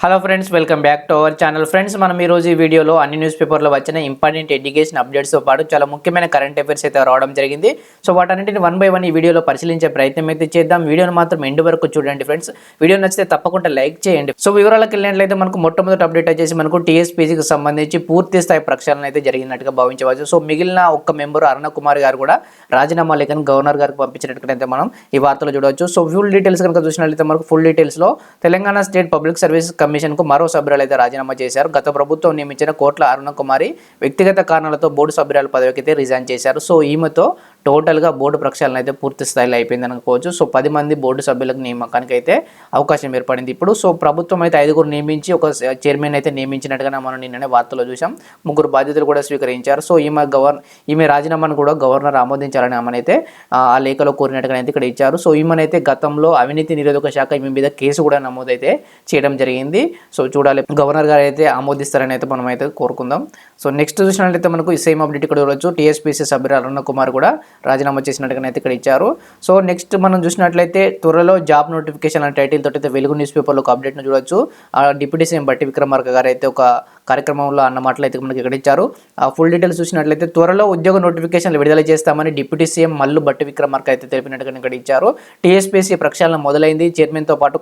Hello friends welcome back to our channel friends మనం ఈరోజు రోజు ఈ వీడియోలో అన్ని న్యూస్ పేపర్లో వచ్చిన ఇంపార్టెంట్ ఎడ్యుకేషన్ అప్డేట్స్తో పాటు చాలా ముఖ్యమైన కరెంట్ అఫైర్స్ అయితే రావడం జరిగింది. సో వాటన్నింటిని వన్ బై వన్ ఈ వీడియోలో పరిశీలించే ప్రయత్నం అయితే చేద్దాం. వీడియోను మాత్రం ఎండ్ వరకు చూడండి ఫ్రెండ్స్ వీడియో నచ్చితే తప్పకుండా లైక్ చేయండి. సో వివరాలకు వెళ్ళినట్లయితే మనకు మొట్టమొదటి అప్డేట్ వచ్చేసి మనకు టీఎస్పీసీకి సంబంధించి పూర్తి స్థాయి ప్రక్షాళన అయితే జరిగినట్టుగా భావించవచ్చు. సో మిగిలిన ఒక్క మెంబర్ అరుణ కుమార్ గారు కూడా రాజీనామా లేఖను గవర్నర్ గారికి పంపించినట్టుగా మనం ఈ వార్తలు చూడవచ్చు. సో ఫుల్ డీటెయిల్స్ కనుక చూసినట్లయితే మనకు ఫుల్ డీటెయిల్స్లో తెలంగాణ స్టేట్ పబ్లిక్ సర్వీసెస్ కమిషన్కు మరో సభ్యురాలు అయితే రాజీనామా చేశారు. గత ప్రభుత్వం నియమించిన కోట్ల అరుణ కుమారి వ్యక్తిగత కారణాలతో బోర్డు సభ్యురాల పదవికి అయితే రిజైన్ చేశారు. సో ఈమెతో టోటల్గా బోర్డు ప్రక్షాళన అయితే పూర్తి స్థాయిలో అయిపోయింది అనుకోవచ్చు. సో పది మంది బోర్డు సభ్యులకు నియామకానికి అయితే అవకాశం ఏర్పడింది. ఇప్పుడు సో ప్రభుత్వం అయితే ఐదుగురు నియమించి ఒక చైర్మన్ అయితే నియమించినట్టుగా మనం నిన్ననే వార్తలో చూసాం ముగ్గురు బాధ్యతలు కూడా స్వీకరించారు. సో ఈమె గవర్న ఈమె రాజీనామాను కూడా గవర్నర్ ఆమోదించాలని ఆమెనైతే ఆ లేఖలో కోరినట్టుగా అయితే ఇక్కడ ఇచ్చారు. సో ఈమెనైతే గతంలో అవినీతి నిరోధక శాఖ ఈమె మీద కేసు కూడా నమోదైతే చేయడం జరిగింది. సో చూడాలి. గవర్నర్ గారు అయితే ఆమోదిస్తారని అయితే మనం అయితే కోరుకుందాం. సో నెక్స్ట్ చూసినట్లయితే మనకు ఈ సేమ్ అప్డేట్ ఇక్కడ చూడవచ్చు టీఎస్పీసీ సభ్యులు అరుణ కుమార్ కూడా రాజీనామా చేసినట్టుగా అయితే ఇక్కడ ఇచ్చారు. సో నెక్స్ట్ మనం చూసినట్లయితే త్వరలో జాబ్ నోటిఫికేషన్ అనే టైటిల్ తోటి అయితే వెలుగు న్యూస్ పేపర్లో ఒక అప్డేట్ను చూడొచ్చు. ఆ డిప్యూటీ సీఎం బట్టి విక్రమార్క గారు అయితే ఒక కార్యక్రమంలో అన్న మాటలు అయితే మనకి ఇక్కడ ఇచ్చారు. ఆ ఫుల్ డీటెయిల్స్ చూసినట్లయితే త్వరలో ఉద్యోగ నోటిఫికేషన్లు విడుదల చేస్తామని డిప్యూటీ సీఎం మల్లు బట్టి విక్రమార్క అయితే తెలిపినట్టుగా ఇక్కడ ఇచ్చారు. టీఎస్పీసీ ప్రక్షాళన మొదలైంది. చైర్మన్తో పాటు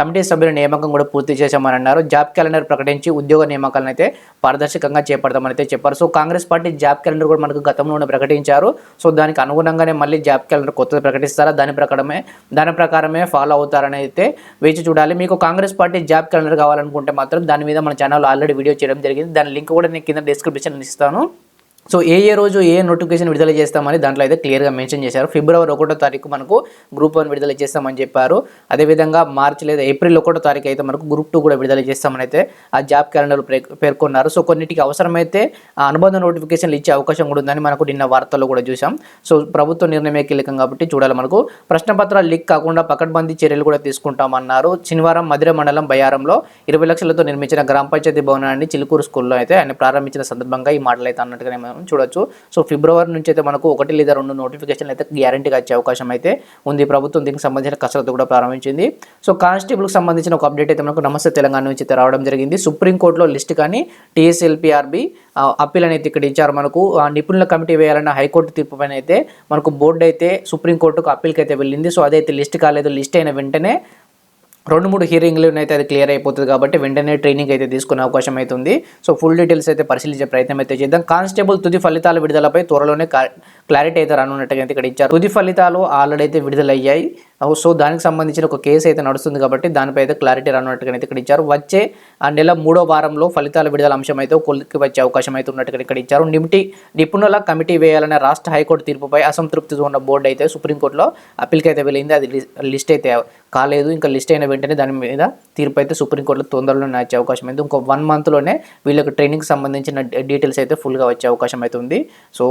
కమిటీ సభ్యుల నియామకం కూడా పూర్తి చేశామని అన్నారు. జాబ్ క్యాలెండర్ ప్రకటించి ఉద్యోగ నియామకాలను అయితే పారదర్శకంగా చేపడతామని అయితే చెప్పారు. So Congress party job calendar కూడా మనకు గతంలోనే ప్రకటించారు. సో దానికి అనుగుణంగానే మళ్ళీ జాబ్ క్యాలెండర్ కొత్తది ప్రకటిస్తారా? దాని ప్రకారమే దాని ప్రకారమే ఫాలో అవుతారని అయితే వేచి చూడాలి. మీకు కాంగ్రెస్ పార్టీ జాబ్ క్యాలెండర్ కావాలనుకుంటే మాత్రం దాని మీద మన ఛానల్ ఆల్రెడీ వీడియో చేయడం జరిగింది. దాని లింక్ కూడా నేను కింద డిస్క్రిప్షన్ ఇస్తాను. సో ఏ ఏ రోజు ఏ నోటిఫికేషన్ విడుదల చేస్తామని దాంట్లో అయితే క్లియర్గా మెన్షన్ చేశారు. ఫిబ్రవరి ఒకటో తారీఖు మనకు గ్రూప్ వన్ విడుదల చేస్తామని చెప్పారు. అదేవిధంగా మార్చి లేదా ఏప్రిల్ ఒకటో తారీఖు అయితే మనకు గ్రూప్ టూ కూడా విడుదల చేస్తామని అయితే ఆ జాబ్ క్యాలెండర్ పేర్కొన్నారు. సో కొన్నిటికి అవసరమైతే ఆ అనుబంధ నోటిఫికేషన్లు ఇచ్చే అవకాశం కూడా ఉందని మనకు నిన్న వార్తల్లో కూడా చూసాం సో ప్రభుత్వ నిర్ణయమే కీలకం కాబట్టి చూడాలి మనకు. ప్రశ్నపత్రాలు లీక్ కాకుండా పకడ్బందీ చర్యలు కూడా తీసుకుంటామన్నారు. శనివారం మధుర మండలం బయారంలో ఇరవై లక్షలతో నిర్మించిన గ్రామ పంచాయతీ భవనాన్ని చిలుకూరు స్కూల్లో అయితే ఆయన ప్రారంభించిన సందర్భంగా ఈ మాటలు అయితే అన్నట్టుగానే మనం చూడొచ్చు. సో ఫిబ్రవరి నుంచి అయితే మనకు ఒకటి లేదా రెండు నోటిఫికేషన్లు అయితే గ్యారంటీగా వచ్చే అవకాశం అయితే ఉంది. ప్రభుత్వం దీనికి సంబంధించిన కసరత్తు కూడా ప్రారంభించింది. సో కానిస్టేబుల్కి సంబంధించిన ఒక అప్డేట్ అయితే మనకు నమస్తే తెలంగాణ నుంచి అయితే రావడం జరిగింది. సుప్రీంకోర్టులో లిస్ట్ కానీ టీఎస్ఎల్పిఆర్బి అప్పీల్ అనేది ఇక్కడ ఇచ్చారు మనకు. ఆ నిపుణుల కమిటీ వేయాలన్న హైకోర్టు తీర్పు పైన అయితే మనకు బోర్డు అయితే సుప్రీంకోర్టుకు అప్పీల్కి అయితే వెళ్ళింది. సో అదైతే లిస్ట్ కాలేదు. లిస్ట్ అయిన వెంటనే రెండు మూడు హియరింగ్లు అయితే అది క్లియర్ అయిపోతుంది కాబట్టి వెంటనే ట్రైనింగ్ అయితే తీసుకునే అవకాశం అయితే ఉంది. సో ఫుల్ డీటెయిల్స్ అయితే పరిశీలించే ప్రయత్నం అయితే చేద్దాం. కానిస్టేబుల్ తుది ఫలితాల విడుదలపై త్వరలోనే క్లారిటీ అయితే రానున్నట్టుగా అయితే ఇక్కడ ఇచ్చారు. తుది ఫలితాలు ఆల్రెడీ అయితే విడుదలయ్యాయి. సో దానికి సంబంధించిన ఒక కేసు అయితే నడుస్తుంది కాబట్టి దానిపై అయితే క్లారిటీ రానున్నట్టుగా అయితే ఇక్కడ ఇచ్చారు. వచ్చే ఆ నెల మూడో వారంలో ఫలితాల విడుదల అంశం అయితే కొలికి వచ్చే అవకాశం అయితే ఉన్నట్టుగా ఇక్కడ ఇచ్చారు. నిమిటి నిపుణుల కమిటీ వేయాలనే రాష్ట్ర హైకోర్టు తీర్పుపై అసంతృప్తితో ఉన్న బోర్డు అయితే సుప్రీంకోర్టులో అప్పీల్కి అయితే వెళ్ళింది. అది లిస్ట్ అయితే కాలేదు. ఇంకా లిస్ట్ అయిన వెంటనే దాని మీద తీర్పు అయితే సుప్రీంకోర్టులో తొందరలోనే వచ్చే అవకాశం అయితే ఇంకో వన్ మంత్లోనే వీళ్ళకి ట్రైనింగ్ సంబంధించిన డీటెయిల్స్ అయితే ఫుల్గా వచ్చే అవకాశం అయితే ఉంది. సో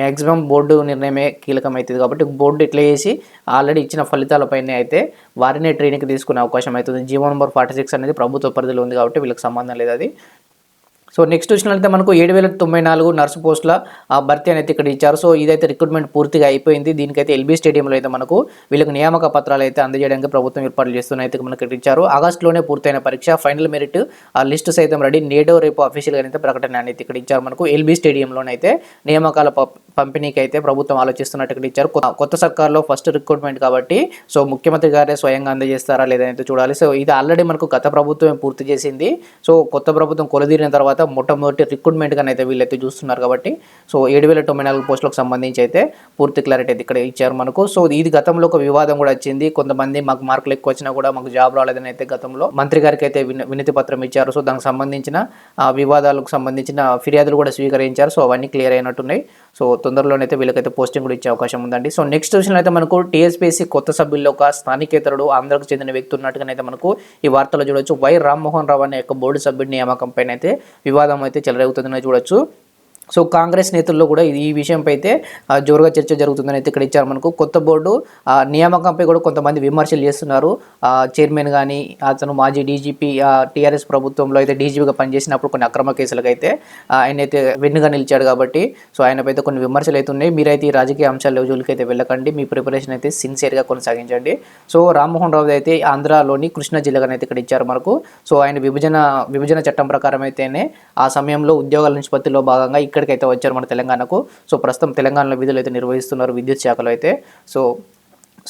మ్యాక్సిమం బోర్డు నిర్ణయమే కీలకం అవుతుంది కాబట్టి బోర్డు ఇట్లా చేసి ఆల్రెడీ ఇచ్చిన ఫలితాలపైనే అయితే వారినే ట్రైనింగ్కి తీసుకునే అవకాశం అవుతుంది. జీవో నెంబర్ ఫార్టీ సిక్స్ అనేది ప్రభుత్వ పరిధిలో ఉంది కాబట్టి వీళ్ళకి సంబంధం లేదు అది. సో నెక్స్ట్ చూసినట్లయితే మనకు ఏడు వేల తొంభై నాలుగు నర్సు పోస్టుల ఆ భర్తీ అనేది ఇక్కడ ఇచ్చారు. సో ఇదైతే రిక్రూట్మెంట్ పూర్తిగా అయిపోయింది. దీనికైతే ఎల్బీ స్టేడియంలో అయితే మనకు వీళ్ళకి నియామక పత్రాలు అయితే అందజేయడానికి ప్రభుత్వం ఏర్పాట్లు చేస్తున్న అయితే మనకి ఇక్కడ ఇచ్చారు. ఆగస్టులోనే పూర్తయిన పరీక్ష ఫైనల్ మెరిట్ ఆ లిస్ట్ సైతం రెడీ. నేడో రేపు అఫీషియల్గా అయితే ప్రకటన అనేది ఇక్కడ ఇచ్చారు మనకు. ఎల్బీ స్టేడియంలోనైతే నియామకాల పంపిణీకి అయితే ప్రభుత్వం ఆలోచిస్తున్నట్టు ఇక్కడ ఇచ్చారు. కొత్త- కొత్త సర్కార్లో ఫస్ట్ రిక్రూట్మెంట్ కాబట్టి సో ముఖ్యమంత్రి గారే స్వయంగా అందజేస్తారా లేదైతే చూడాలి. సో ఇది ఆల్రెడీ మనకు గత ప్రభుత్వం పూర్తి చేసింది. సో కొత్త ప్రభుత్వం కొలదీరిన తర్వాత మొట్టమొదటి రిక్రూట్మెంట్గా అయితే వీళ్ళైతే చూస్తున్నారు కాబట్టి సో ఏడు వేల తొంభై నాలుగు పోస్టులకు సంబంధించి అయితే పూర్తి క్లారిటీ అయితే ఇక్కడ ఇచ్చారు మనకు. సో ఇది గతంలో ఒక వివాదం కూడా వచ్చింది. కొంతమంది మాకు మార్కులు ఎక్కువ వచ్చినా కూడా మాకు జాబ్ రాలేదని అయితే గతంలో మంత్రి గారికి అయితే విన- వినతి పత్రం ఇచ్చారు. సో దానికి సంబంధించిన వివాదాలకు సంబంధించిన ఫిర్యాదులు కూడా స్వీకరించారు. సో అవన్నీ క్లియర్ అయినట్టున్నాయి. సో తొందరలోనైతే వీళ్ళకైతే పోస్టింగ్ కూడా ఇచ్చే అవకాశం ఉందండి. సో నెక్స్ట్ చూసినట్లయితే మనకు టీఎస్పీసీ కొత్త సభ్యుల్లో ఒక స్థానికేతరుడు ఆంధ్రకు చెందిన వ్యక్తి ఉన్నట్టుగానైతే మనకు ఈ వార్తలో చూడొచ్చు. వై రామ్మోహన్ రావు అనే యొక్క బోర్డు సభ్యుడి నియామకం పైన అయితే వివాదం అయితే చెలరేగుతుందని చూడొచ్చు. సో కాంగ్రెస్ నేతల్లో కూడా ఇది- ఈ విషయంపై అయితే జోరుగా చర్చ జరుగుతుందని అయితే ఇక్కడ ఇచ్చారు మనకు. కొత్త బోర్డు నియామకంపై కూడా కొంతమంది విమర్శలు చేస్తున్నారు. చైర్మన్ కానీ అతను మాజీ డీజీపీ టీఆర్ఎస్ ప్రభుత్వంలో అయితే డీజీపీగా పనిచేసినప్పుడు కొన్ని అక్రమ కేసులకు అయితే ఆయన అయితే వెన్నుగా నిలిచాడు కాబట్టి సో ఆయనపై అయితే కొన్ని విమర్శలు అయితే ఉన్నాయి. మీరైతే ఈ రాజకీయ అంశాల జోలికి అయితే వెళ్ళకండి. మీ ప్రిపరేషన్ అయితే సిన్సియర్గా కొనసాగించండి. సో రామ్మోహన్ రావు అయితే ఆంధ్రాలోని కృష్ణా జిల్లాగా అయితే ఇక్కడ ఇచ్చారు మనకు. సో ఆయన విభజన విభజన చట్టం ప్రకారం అయితేనే ఆ సమయంలో ఉద్యోగాల నిష్పత్తిలో భాగంగా ఇక్కడ ఇక్కడికైతే వచ్చారు మన తెలంగాణకు. సో ప్రస్తుతం తెలంగాణలో విధులు అయితే నిర్వహిస్తున్నారు విద్యుత్ శాఖలో అయితే. సో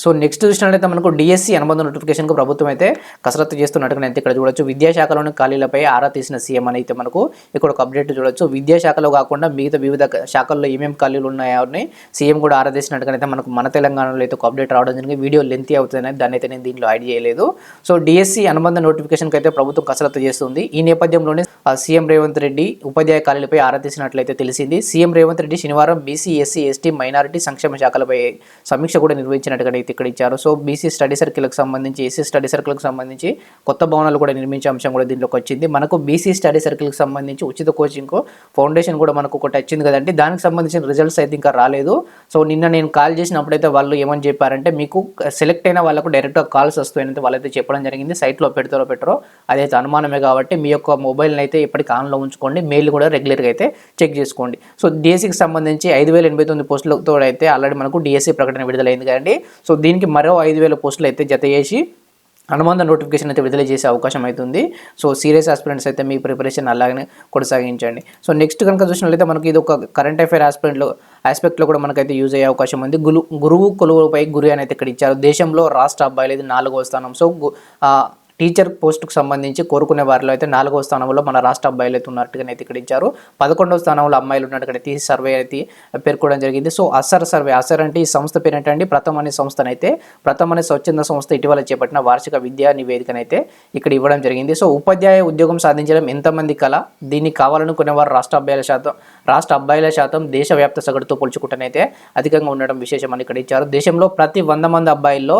సో నెక్స్ట్ చూసినట్లయితే మనకు డిఎస్సి అనుబంధ నోటిఫికేషన్కు ప్రభుత్వం అయితే కసరత్తు చేస్తున్నట్టుగా అయితే ఇక్కడ చూడొచ్చు. విద్యాశాఖలోని ఖాళీలపై ఆరా తీసిన సీఎం అని అయితే మనకు ఇక్కడ ఒక అప్డేట్ చూడొచ్చు. విద్యాశాఖలో కాకుండా మిగతా వివిధ శాఖల్లో ఏమేమి ఖాళీలు ఉన్నాయో అని సీఎం కూడా ఆరా తీసినట్టుగా అయితే మనకు మన తెలంగాణలో అయితే ఒక అప్డేట్ రావడం జరిగింది. వీడియో లెంతీ అవుతుందని దాన్ని అయితే నేను దీంట్లో యాడ్ చేయలేదు. సో డిఎస్సి అనుబంధ నోటిఫికేషన్కి అయితే ప్రభుత్వం కసరత్తు చేస్తుంది. ఈ నేపథ్యంలోనే సీఎం రేవంత్ రెడ్డి ఉపాధ్యాయ ఖాళీలపై ఆరా తీసినట్లయితే తెలిసింది. సీఎం రేవంత్ రెడ్డి శనివారం బీసీ ఎస్సీ ఎస్టీ మైనారిటీ సంక్షేమ శాఖలపై సమీక్ష కూడా నిర్వహించినట్టుగా అయితే ఇక్కడ ఇచ్చారు. సో బీసీ స్టడీ సర్కిల్కి సంబంధించి ఎస్సీ స్టడీ సర్కిల్కి సంబంధించి కొత్త భవనాలు కూడా నిర్మించే అంశం కూడా దీంట్లోకి వచ్చింది. మనకు బీసీ స్టడీ సర్కిల్కి సంబంధించి ఉచిత కోచింగ్ ఫౌండేషన్ కూడా మనకు ఒకటి వచ్చింది కదండి. దానికి సంబంధించిన రిజల్ట్స్ అయితే ఇంకా రాలేదు. సో నిన్న నేను కాల్ చేసినప్పుడైతే వాళ్ళు ఏమని చెప్పారంటే మీకు సెలెక్ట్ అయిన వాళ్ళకు డైరెక్ట్గా కాల్స్ వస్తాయని వాళ్ళైతే చెప్పడం జరిగింది. సైట్లో పెడతారో పెట్టరో అదైతే అనుమానమే కాబట్టి మీ యొక్క మొబైల్ని అయితే ఇప్పటికీ ఆన్లో ఉంచుకోండి. మెయిల్ కూడా రెగ్యులర్గా అయితే చెక్ చేసుకోండి. సో డిఎస్సికి సంబంధించి ఐదు వేల ఎనభై తొమ్మిది పోస్టులతో అయితే ఆల్రెడీ మనకు డిఎస్సి ప్రకటన విడుదలైంది కదండి. సో సో దీనికి మరో ఐదు వేల పోస్టులు అయితే జత చేసి అనుబంధ నోటిఫికేషన్ అయితే విడుదల చేసే అవకాశం అవుతుంది. సో సీరియస్ ఆస్పిరెంట్స్ అయితే మీ ప్రిపరేషన్ అలాగనే కొనసాగించండి. సో నెక్స్ట్ కనుక చూసినట్లయితే మనకి ఇది ఒక కరెంట్ అఫైర్ ఆస్పిరెంట్లో ఆస్పెక్ట్లో కూడా మనకైతే యూజ్ అయ్యే అవకాశం ఉంది. గురు గురువు కొలువుపై గురి అని అయితే ఇక్కడ ఇచ్చారు. దేశంలో రాష్ట్ర అబ్బాయిలు ఇది నాలుగో స్థానం. సో గు- టీచర్ పోస్టుకు సంబంధించి కోరుకునే వారిలో అయితే నాలుగో స్థానంలో మన రాష్ట్ర అబ్బాయిలు అయితే ఉన్నట్టుగా అయితే ఇక్కడ ఇచ్చారు. పదకొండవ స్థానంలో అమ్మాయిలు ఉన్నట్టుగా అయితే ఈ సర్వే అయితే పేర్కోవడం జరిగింది. సో అసర్ సర్వే అసర్ అంటే ఈ సంస్థ పేరు ఏంటంటే ప్రథమ అనే సంస్థనైతే ప్రథమ అనే స్వచ్ఛంద సంస్థ ఇటీవల చేపట్టిన వార్షిక విద్యా నివేదికనైతే ఇక్కడ ఇవ్వడం జరిగింది. సో ఉపాధ్యాయ ఉద్యోగం సాధించడం ఎంతమంది కల దీన్ని కావాలనుకునే వారు రాష్ట్ర అబ్బాయిల శాతం రాష్ట్ర అబ్బాయిల శాతం దేశవ్యాప్త సగటుతో పోల్చుకుంటేనైతే అధికంగా ఉండడం విశేషం అని ఇక్కడ ఇచ్చారు. దేశంలో ప్రతి వంద మంది అబ్బాయిల్లో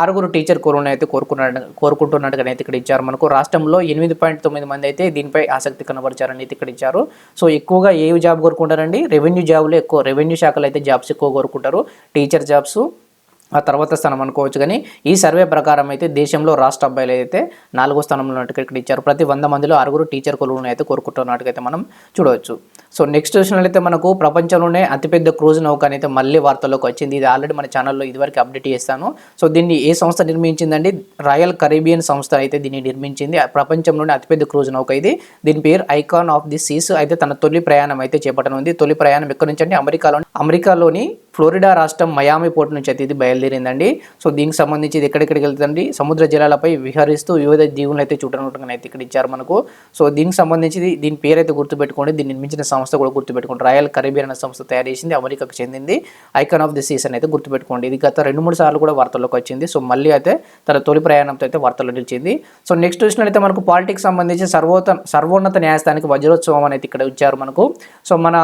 ఆరుగురు టీచర్ కోరుని అయితే కోరుకున్నాడు కోరుకుంటున్నట్టుగా అయితే ఇక్కడ ఇచ్చారు. మనకు రాష్ట్రంలో ఎనిమిది పాయింట్ తొమ్మిది మంది అయితే దీనిపై ఆసక్తి కనబరిచారని అయితే ఇక్కడ ఇచ్చారు. సో ఎక్కువగా ఏ జాబ్ కోరుకుంటారండి? రెవెన్యూ జాబ్లు ఎక్కువ. రెవెన్యూ శాఖలు అయితే జాబ్స్ ఎక్కువ కోరుకుంటారు. టీచర్ జాబ్స్ ఆ తర్వాత స్థానం అనుకోవచ్చు. కానీ ఈ సర్వే ప్రకారం అయితే దేశంలో రాష్ట్ర అబ్బాయిలు అయితే నాలుగో స్థానంలో ఇక్కడ ఇచ్చారు. ప్రతి వంద మందిలో ఆరుగురు టీచర్ కొలువులను అయితే కోరుకుంటున్నట్టుకైతే అయితే మనం చూడవచ్చు. సో నెక్స్ట్ చూసినట్లయితే మనకు ప్రపంచంలోనే అతిపెద్ద క్రూజ్ నౌక అనేది మళ్ళీ వార్తల్లోకి వచ్చింది. ఇది ఆల్రెడీ మన ఛానల్లో ఇదివరకు అప్డేట్ చేస్తాను. సో దీన్ని ఏ సంస్థ నిర్మించిందండి? రాయల్ కరీబియన్ సంస్థ అయితే దీన్ని నిర్మించింది. ప్రపంచంలోనే అతిపెద్ద క్రూజ్ నౌక ఇది. దీని పేరు ఐకాన్ ఆఫ్ ది సీస్. అయితే తన తొలి ప్రయాణం అయితే చేపట్టనుంది. తొలి ప్రయాణం ఎక్కడి నుంచి అంటే అమెరికాలోని అమెరికాలోని ఫ్లోరిడా రాష్ట్రం మయామి పోర్ట్ నుంచి అయితే ఇది బయలుదేరిందండి. సో దీనికి సంబంధించి ఇది ఎక్కడెక్కడికి వెళ్తుందండి? సముద్ర జలాలపై విహరిస్తూ వివిధ జీవులను అయితే చూడనట్టుగా అయితే ఇక్కడ ఇచ్చారు మనకు. సో దీనికి సంబంధించి దీని పేరు అయితే గుర్తుపెట్టుకోండి. దీన్ని నిర్మించిన సంస్థ కూడా గుర్తుపెట్టుకోండి. రాయల్ కరీబియన్ అనే సంస్థ తయారు చేసింది అమెరికాకు చెందింది. ఐకాన్ ఆఫ్ ది సీజన్ అయితే గుర్తుపెట్టుకోండి. ఇది గత రెండు మూడు సార్లు కూడా వార్తల్లోకి వచ్చింది. సో మళ్ళీ అయితే తన తొలి ప్రయాణంతో అయితే వార్తల్లో నిలిచింది. సో నెక్స్ట్ చూసినట్లయితే మనకు పాలిటిక్స్ సంబంధించి సర్వోత సర్వోన్నత న్యాయస్థానానికి వజ్రోత్సవం అనేది ఇక్కడ ఇచ్చారు మనకు. సో మన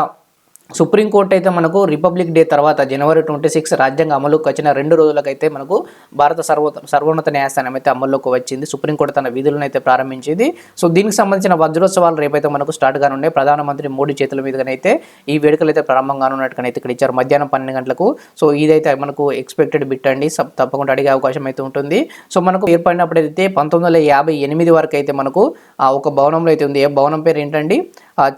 సుప్రీంకోర్టు అయితే మనకు రిపబ్లిక్ డే తర్వాత జనవరి ట్వంటీ సిక్స్ రాజ్యాంగ అమలుకి వచ్చిన రెండు రోజులకైతే మనకు భారత సర్వ సర్వోన్నత న్యాయస్థానం అయితే అమల్లోకి వచ్చింది. సుప్రీంకోర్టు తన విధులను అయితే ప్రారంభించింది. సో దీనికి సంబంధించిన వజ్రోత్సవాలు రేపైతే మనకు స్టార్ట్ కానున్నాయి. ప్రధానమంత్రి మోడీ చేతుల మీదుగానైతే ఈ వేడుకలు అయితే ప్రారంభం కానున్నట్టుగానైతే ఇక్కడ ఇచ్చారు. మధ్యాహ్నం పన్నెండు గంటలకు. సో ఇదైతే మనకు ఎక్స్పెక్టెడ్ బిట్ అండి. తప్పకుండా అడిగే అవకాశం అయితే ఉంటుంది. సో మనకు ఏర్పడినప్పుడు అయితే పంతొమ్మిది వందల యాభై ఎనిమిది వరకు అయితే మనకు ఆ ఒక భవనంలో అయితే ఉంది. ఏ భవనం పేరు ఏంటండి?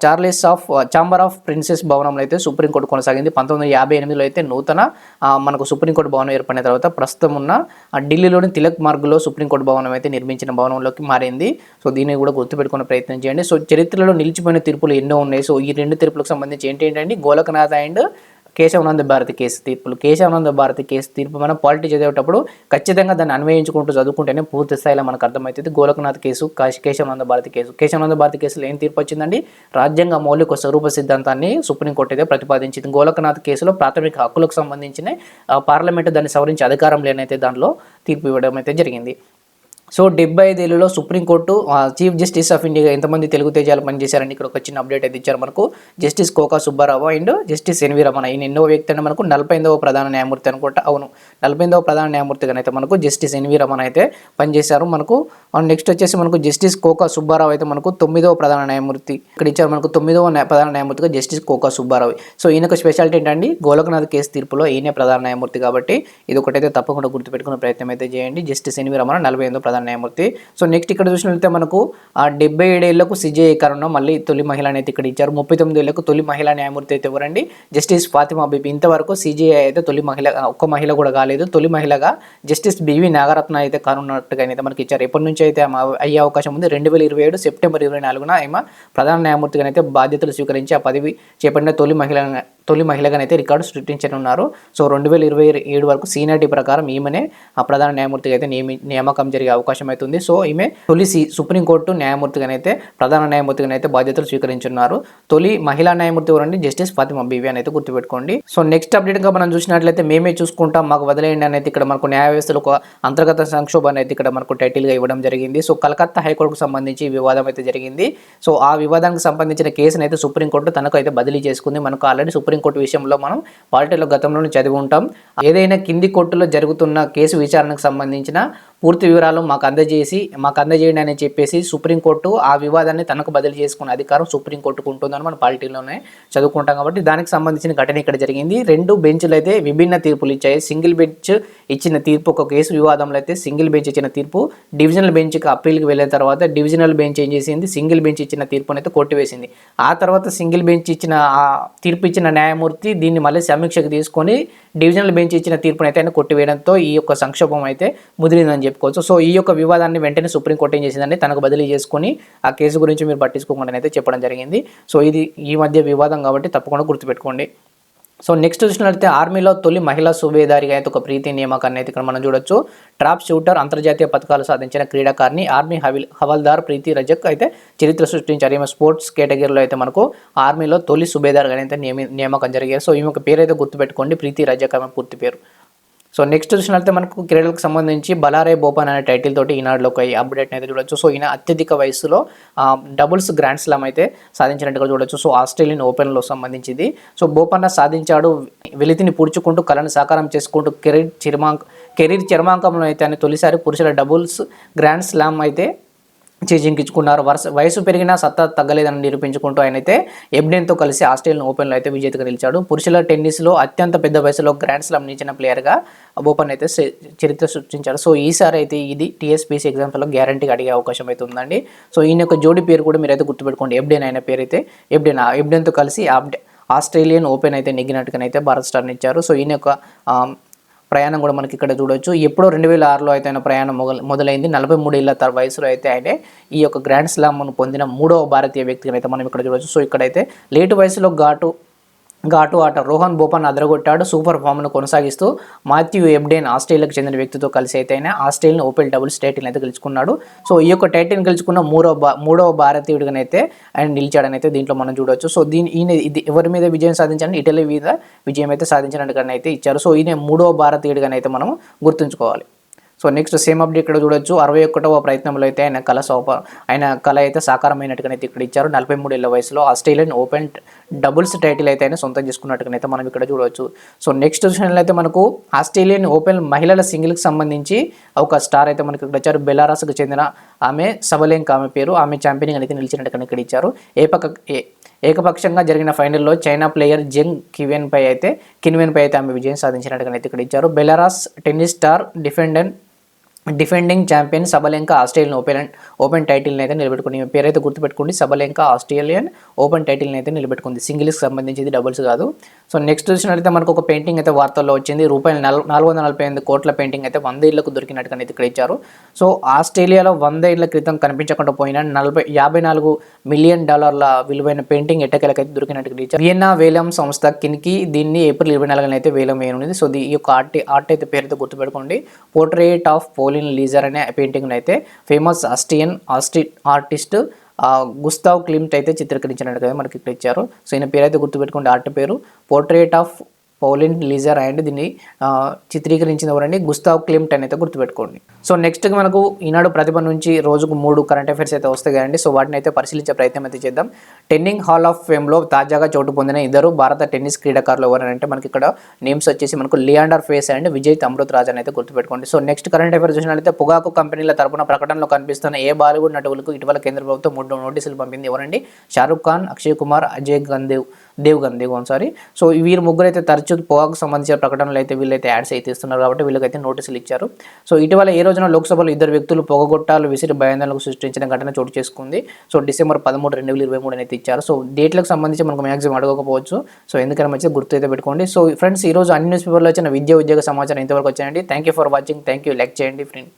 Charles of chamber of princes భవనం భవనంలో అయితే సుప్రీంకోర్టు కొనసాగింది. పంతొమ్మిది వందల యాభై ఎనిమిదిలో అయితే నూతన మనకు సుప్రీంకోర్టు భవనం ఏర్పడిన తర్వాత ప్రస్తుతం ఉన్న ఆ, ఢిల్లీలోని తిలక్ మార్గ్లో సుప్రీంకోర్టు భవనం అయితే నిర్మించిన భవనంలోకి మారింది. సో దీన్ని కూడా గుర్తుపెట్టుకునే ప్రయత్నం చేయండి. సో చరిత్రలో నిలిచిపోయిన తీర్పులు ఎన్నో ఉన్నాయి. సో ఈ రెండు తీర్పులకు సంబంధించి ఏంటి ఏంటంటే గోలకనాథ్ అండ్ కేశవానంద భారతి కేసు తీర్పులు. కేశవానంద భారతి కేసు తీర్పు మనం పాలిటీ చదివేటప్పుడు ఖచ్చితంగా దాన్ని అన్వయించుకుంటూ చదువుకుంటేనే పూర్తి స్థాయిలో మనకు అర్థమవుతుంది. Golaknath case Kashi Kesavananda Bharati case. Kesavananda Bharati కేసులో ఏం తీర్పు వచ్చిందండి? రాజ్యాంగ మౌలిక స్వరూప సిద్ధాంతాన్ని సుప్రీంకోర్టు అయితే ప్రతిపాదించింది. గోలకనాథ్ కేసులో ప్రాథమిక హక్కులకు సంబంధించిన పార్లమెంటు దాన్ని సవరించి అధికారం లేనైతే దానిలో తీర్పు ఇవ్వడం అయితే జరిగింది. సో డెబ్బై ఐదేళ్ళలో సుప్రీంకోర్టు ఆ, చీఫ్ జస్టిస్ ఆఫ్ ఇండియా ఎంతమంది తెలుగు తేజాలు పనిచేశారని ఇక్కడ ఒక చిన్న అప్డేట్ అయితే ఇచ్చారు మనకు. Justice Koka Subba Rao and justice N V Ramana. ఈయన ఎన్నో వ్యక్తి అంటే మనకు నలభై ఎనిమిదవ ప్రధాన న్యాయమూర్తి అనుకుంటా అవును నలభై ఎనిమిదవ ప్రధాన న్యాయమూర్తిగా అయితే మనకు జస్టిస్ ఎన్వి రమణ అయితే పనిచేశారు మనకు. నెక్స్ట్ వచ్చేసి మనకు జస్టిస్ కోకా సుబ్బారావు అయితే మనకు తొమ్మిదవ ప్రధాన న్యాయమూర్తి. ఇక్కడ ఇచ్చారు మనకు తొమ్మిదవ ప్రధాన న్యాయమూర్తిగా జస్టిస్ కోకా సుబ్బారావు. సో ఈయనకు స్పెషాలిటీ ఏంటండి? గోలకనాథ్ కేసు తీర్పులో ఈయనే ప్రధాన న్యాయమూర్తి కాబట్టి ఇది ఒకటైతే తప్పకుండా గుర్తుపెట్టుకునే ప్రయత్నం అయితే చేయండి. జస్టిస్ ఎన్వి రమణ నలభై ఎనిమిదో ప్రధాన న్యాయమూర్తి. సో నెక్స్ట్ ఇక్కడ చూసినట్లయితే మనకు ఆ డెబ్బై ఏడేళ్ళకు సిజే కారణం మళ్ళీ తొలి మహిళ అనేది ఇక్కడ ఇచ్చారు. ముప్పై తొమ్మిది ఏళ్ళకు తొలి మహిళా న్యాయమూర్తి అయితే ఎవరండి? జస్టిస్ ఫాతిమా బీబీ. ఇంతవరకు సిజేఐ అయితే తొలి మహిళ ఒక్క మహిళ కూడా కాలేదు. తొలి మహిళగా జస్టిస్ బివి నాగరత్న అయితే కానున్నట్టుగా అయితే మనకి ఇచ్చారు. ఎప్పటి నుంచి అయితే అయ్యే అవకాశం ఉంది? రెండు వేల ఇరవై ఏడు సెప్టెంబర్ ఇరవై నాలుగున ఆమె ప్రధాన న్యాయమూర్తిగా అయితే బాధ్యతలు స్వీకరించి ఆ పదవి చేపట్టిన తొలి మహిళ తొలి మహిళగానైతే రికార్డు సృష్టించనున్నారు. సో రెండు వేల ఇరవై ఏడు వరకు సీనియారిటీ ప్రకారం ఈమెనే ఆ ప్రధాన న్యాయమూర్తిగా అయితే నియమి నియామకం జరిగే అవకాశం అయితే ఉంది సో ఈమె తొలి సుప్రీంకోర్టు న్యాయమూర్తిగానైతే ప్రధాన న్యాయమూర్తిగానైతే బాధ్యతలు స్వీకరించున్నారు. తొలి మహిళా న్యాయమూర్తి ఎవరండి? జస్టిస్ ఫాతిమా బీవీ అని అయితే గుర్తుపెట్టుకోండి. సో నెక్స్ట్ అప్డేట్గా మనం చూసినట్లయితే మేమే చూసుకుంటాం. మాకు వదిలేయండి అనేది ఇక్కడ మనకు న్యాయ వ్యవస్థలో ఒక అంతర్గత సంక్షోభాన్ని అయితే ఇక్కడ మనకు టైటిల్గా ఇవ్వడం జరిగింది. సో కలకత్తా హైకోర్టుకు సంబంధించి వివాదం అయితే జరిగింది. సో ఆ వివాదానికి సంబంధించిన కేసును అయితే సుప్రీంకోర్టు తనకు అయితే బదిలీ చేసుకుంది. మనకు ఆల్రెడీ సుప్రీంకోర్టు విషయంలో మనం పాలిటీలో గతంలోనే చదివి ఉంటాం. ఏదైనా కింది కోర్టులో జరుగుతున్న కేసు విచారణకు సంబంధించిన పూర్తి వివరాలు మాకు అందజేసి మాకు అందజేయండి అని చెప్పేసి సుప్రీంకోర్టు ఆ వివాదాన్ని తనకు బదిలీ చేసుకునే అధికారం సుప్రీంకోర్టుకు ఉంటుందని మనం పాలిటీలోనే చదువుకుంటాం కాబట్టి దానికి సంబంధించిన ఘటన ఇక్కడ జరిగింది. రెండు బెంచ్లు అయితే విభిన్న తీర్పులు ఇచ్చాయి. సింగిల్ బెంచ్ ఇచ్చిన తీర్పు ఒక కేసు వివాదంలో అయితే సింగిల్ బెంచ్ ఇచ్చిన తీర్పు. డివిజనల్ బెంచ్కి అప్పీల్కి వెళ్ళిన తర్వాత డివిజనల్ బెంచ్ ఏం చేసింది? సింగిల్ బెంచ్ ఇచ్చిన తీర్పును అయితే కొట్టివేసింది ఆ తర్వాత సింగిల్ బెంచ్ ఇచ్చిన ఆ తీర్పు ఇచ్చిన న్యాయమూర్తి దీన్ని మళ్ళీ సమీక్షకు తీసుకొని డివిజనల్ బెంచ్ ఇచ్చిన తీర్పును అయితే ఆయన కొట్టివేయడంతో ఈ యొక్క సంక్షోభం అయితే ముదిరిందని చెప్పుకోవచ్చు. సో ఈ యొక్క వివాదాన్ని వెంటనే సుప్రీంకోర్టు ఏం చేసిందంటే తనకు బదిలీ చేసుకుని ఆ కేసు గురించి మీరు పట్టించుకోకుండా అయితే చెప్పడం జరిగింది. సో ఇది ఈ మధ్య వివాదం కాబట్టి తప్పకుండా గుర్తుపెట్టుకోండి. సో నెక్స్ట్ చూసినట్లయితే ఆర్మీలో తొలి మహిళా సుబేదారిగా అయితే ఒక ప్రీతి నియామకాన్ని అయితే ఇక్కడ మనం చూడొచ్చు. ట్రాప్ షూటర్ అంతర్జాతీయ పథకాలు సాధించిన క్రీడాకారిణి ఆర్మీ హవిల్ హవల్దార్ ప్రీతి రజక్ అయితే చరిత్ర సృష్టించారు. ఈమె స్పోర్ట్స్ కేటగిరీలో అయితే మనకు ఆర్మీలో తొలి సుబేదార్గా అయితే నియమి నియామకం జరిగారు. సో ఈమె పేరు అయితే గుర్తుపెట్టుకోండి. ప్రీతి రజక్ ఆమె పూర్తి పేరు. సో నెక్స్ట్ చూసినట్లయితే మనకు క్రీడలకు సంబంధించి బలారే బోపాన్ అనే టైటిల్ తోటి ఈనాడులో ఒక అప్డేట్ అయితే చూడొచ్చు. సో ఈయన అత్యధిక వయసులో డబుల్స్ గ్రాండ్ స్లామ్ అయితే సాధించినట్టుగా చూడొచ్చు. సో ఆస్ట్రేలియన్ ఓపెన్లో సంబంధించింది. సో బోపన్న సాధించాడు వెలితిని పూడ్చుకుంటూ కళను సాకారం చేసుకుంటూ కెరీర్ చిరమాంక కెరీర్ చర్మాంకంలో అయితే అని తొలిసారి పురుషుల డబుల్స్ గ్రాండ్ స్లామ్ అయితే చేజింకించుకున్నారు. వరుస వయసు పెరిగినా సత్తా తగ్గలేదని నిరూపించుకుంటూ ఆయన అయితే ఎబ్డెన్తో కలిసి ఆస్ట్రేలియన్ ఓపెన్లో అయితే విజేతగా నిలిచాడు. పురుషుల టెన్నిస్లో అత్యంత పెద్ద వయసులో గ్రాండ్ స్లామ్ నిలిచిన ప్లేయర్గా ఓపెన్ అయితే చరిత్ర సృష్టించాడు. సో ఈసారి అయితే ఇది టీఎస్పీసీ ఎగ్జామ్స్లో గ్యారంటీగా అడిగే అవకాశం అయితే ఉందండి. సో ఈయన యొక్క జోడి పేరు కూడా మీరు అయితే గుర్తుపెట్టుకోండి. ఎబ్డెన్ అయిన పేరు అయితే ఎబ్డెన్ ఎబ్డెన్తో కలిసి ఆస్ట్రేలియన్ ఓపెన్ అయితే నెగ్గినట్టుగానైతే భారత్ స్టార్ని ఇచ్చారు. సో ఈయన యొక్క ప్రయాణం కూడా మనకి ఇక్కడ చూడొచ్చు. ఎప్పుడో రెండు వేల ఆరులో అయితే ఆయన ప్రయాణం మొదలైంది. నలభై మూడు ఏళ్ళ తర వయసులో అయితే ఆయనే ఈ యొక్క గ్రాండ్ స్లామ్ను పొందిన మూడవ భారతీయ వ్యక్తిని అయితే మనం ఇక్కడ చూడొచ్చు. సో ఇక్కడైతే లేటు వయసులో ఘాటు ఘాటు ఆట రోహన్ బోపన్ అదరగొట్టాడు. సూపర్ ఫామ్ను కొనసాగిస్తూ మాథ్యూ ఎబ్డేన్ ఆస్ట్రేలియాకు చెందిన వ్యక్తితో కలిసి అయితే ఆయన ఆస్ట్రేలియన్ ఓపెల్ డబుల్స్ టైటిల్ని అయితే గెలుచుకున్నాడు. సో ఈ యొక్క టైటిల్ గెలుచుకున్న మూడవ బా మూడవ భారతీయుడిగానైతే ఆయన నిలిచాడని అయితే దీంట్లో మనం చూడొచ్చు. సో దీని ఈయన ఇది ఎవరి మీద విజయం సాధించాలని? ఇటలీ మీద విజయం అయితే సాధించినట్టుగా అయితే ఇచ్చారు. సో ఈయన మూడవ భారతీయుడిగానైతే మనం గుర్తుంచుకోవాలి. సో నెక్స్ట్ సేమ్ అప్డేట్ ఇక్కడ చూడొచ్చు. అరవై ఒకటవ ప్రయత్నంలో అయితే ఆయన కళ సోప ఆయన కళ అయితే సాకారమైనట్టుగా అయితే ఇక్కడ ఇచ్చారు. నలభై మూడు ఏళ్ళ వయసులో ఆస్ట్రేలియన్ ఓపెన్ డబుల్స్ టైటిల్ అయితే ఆయన సొంతం చేసుకున్నట్టుగా అయితే మనం ఇక్కడ చూడవచ్చు సో నెక్స్ట్ చూసినట్లయితే మనకు ఆస్ట్రేలియన్ ఓపెన్ మహిళల సింగిల్కి సంబంధించి ఒక స్టార్ అయితే మనకి ఇక్కడ ఇచ్చారు. బెలారస్కు చెందిన ఆమె సబలేంక్ ఆమె పేరు. ఆమె ఛాంపియన్ అయితే నిలిచినట్టుగా ఇక్కడ ఇచ్చారు. ఏపక ఏ ఏకపక్షంగా జరిగిన ఫైనల్లో చైనా ప్లేయర్ జెంగ్ కివెన్ పై అయితే కిన్వెన్ పై అయితే ఆమె విజయం సాధించినట్టుగా అయితే ఇక్కడ ఇచ్చారు. Belarus tennis star defendant defending champion Sabalenka Australian open open టైటిల్ని అయితే నిలబెట్టుకుంది పేరైతే గుర్తుపెట్టుకోండి. సబలెంక ఆస్ట్రేలియన్ ఓపెన్ టైటిల్ని అయితే నిలబెట్టుకుంది. సింగిల్స్కి సంబంధించింది డబుల్స్ కాదు. సో నెక్స్ట్ చూసినట్లయితే మనకు ఒక పెయింటింగ్ అయితే వార్తల్లో వచ్చింది. రూపాయలు నాలుగు నాలుగు వందల నలభై ఎనిమిది కోట్ల పెయింటింగ్ అయితే వంద ఇళ్ళకు దొరికినట్టుగా అయితే ఇక్కడ ఇచ్చారు. సో ఆస్ట్రేలియాలో వంద ఇళ్ళ క్రితం కనిపించకుండా పోయిన నలభై యాభై నాలుగు మిలియన్ డాలర్ల విలువైన పెయింటింగ్ ఎట్టకేలకైతే దొరికినట్టుగా ఇచ్చారు. వియన్నా వేలం సంస్థ కిన్కి దీన్ని ఏప్రిల్ ఇరవై నాలుగున అయితే వేలం వేయనుంది. సో ఈ యొక్క ఆర్ట్ ఆర్ట్ అయితే పేరుతో గుర్తుపెట్టుకోండి. పోర్ట్రేట్ ఆఫ్ పోలిన్ లీజర్ అనే పెయింటింగ్ అయితే ఫేమస్ ఆస్ట్రియన్ ఆస్టి ఆర్టిస్ట్ గుస్తావ్ క్లిమ్ట్ అయితే చిత్రీకరించినట్టుగా మనకి ఇక్కడ ఇచ్చారు. సో ఈయన పేరు అయితే గుర్తుపెట్టుకోండి ఆర్ట్ పేరు. Portrait of Pauline Lieser and దీన్ని చిత్రీకరించిన ఎవరండి గుస్తావ్ క్లిమ్ట్ అని అయితే గుర్తుపెట్టుకోండి. సో నెక్స్ట్ మనకు ఈనాడు ప్రతిభ నుంచి రోజుకు మూడు కరెంట్ అఫైర్స్ అయితే వస్తాయి కదండి. సో వాటిని అయితే పరిశీలించే ప్రయత్నం అయితే చేద్దాం. టెన్నింగ్ హాల్ ఆఫ్ ఫేమ్లో తాజాగా చోటు పొందిన ఇద్దరు భారత టెన్నిస్ క్రీడాకారులు ఎవరంటే మనకి ఇక్కడ నేమ్స్ వచ్చేసి మనకు Leander face and Vijay Amritraj అని అయితే గుర్తుపెట్టుకోండి. సో నెక్స్ట్ కరెంట్ అఫైర్ చూసినట్లయితే పొగాకు కంపెనీల తరపున ప్రకటనలో కనిపిస్తున్న ఏ బాలీవుడ్ నటువులకు ఇటీవల కేంద్ర ప్రభుత్వం మూడు నోటీసులు పంపింది ఎవరండి? షారూఖ్ ఖాన్ అక్షయ్ కుమార్ అజయ్ గందేవ్. దేవ్గన్ గందేవ్ సారీ సో వీరు ముగ్గురు అయితే తరచూ పొగాకు సంబంధించిన ప్రకటనలు అయితే వీళ్ళైతే యాడ్స్ అయితే ఇస్తున్నారు కాబట్టి వీళ్ళకైతే నోటీసులు ఇచ్చారు. సో ఇటీవల ఏ రోజున లోక్సభలో ఇద్దరు వ్యక్తులు పొగగొట్టాలు విసిరి భయాందోళనకు సృష్టించిన ఘటన చోటు చేసుకుంది. సో డిసెంబర్ పదమూడు రెండు వేల ఇరవై మూడు అయితే ఇచ్చారు. సో డేట్లకు సంబంధించి మనకు మ్యాక్సిమం అడగకపోవచ్చు. సో ఎందుకైనా మంచిగా గుర్తు అయితే పెట్టుకోండి. సో ఫ్రెండ్స్ ఈ రోజు అన్ని న్యూస్ పేపర్లో వచ్చిన విద్యా ఉద్యోగ సమాచారం ఇంతవరకు వచ్చాయండి. Thank you for watching thank you like చేయండి ఫ్రెండ్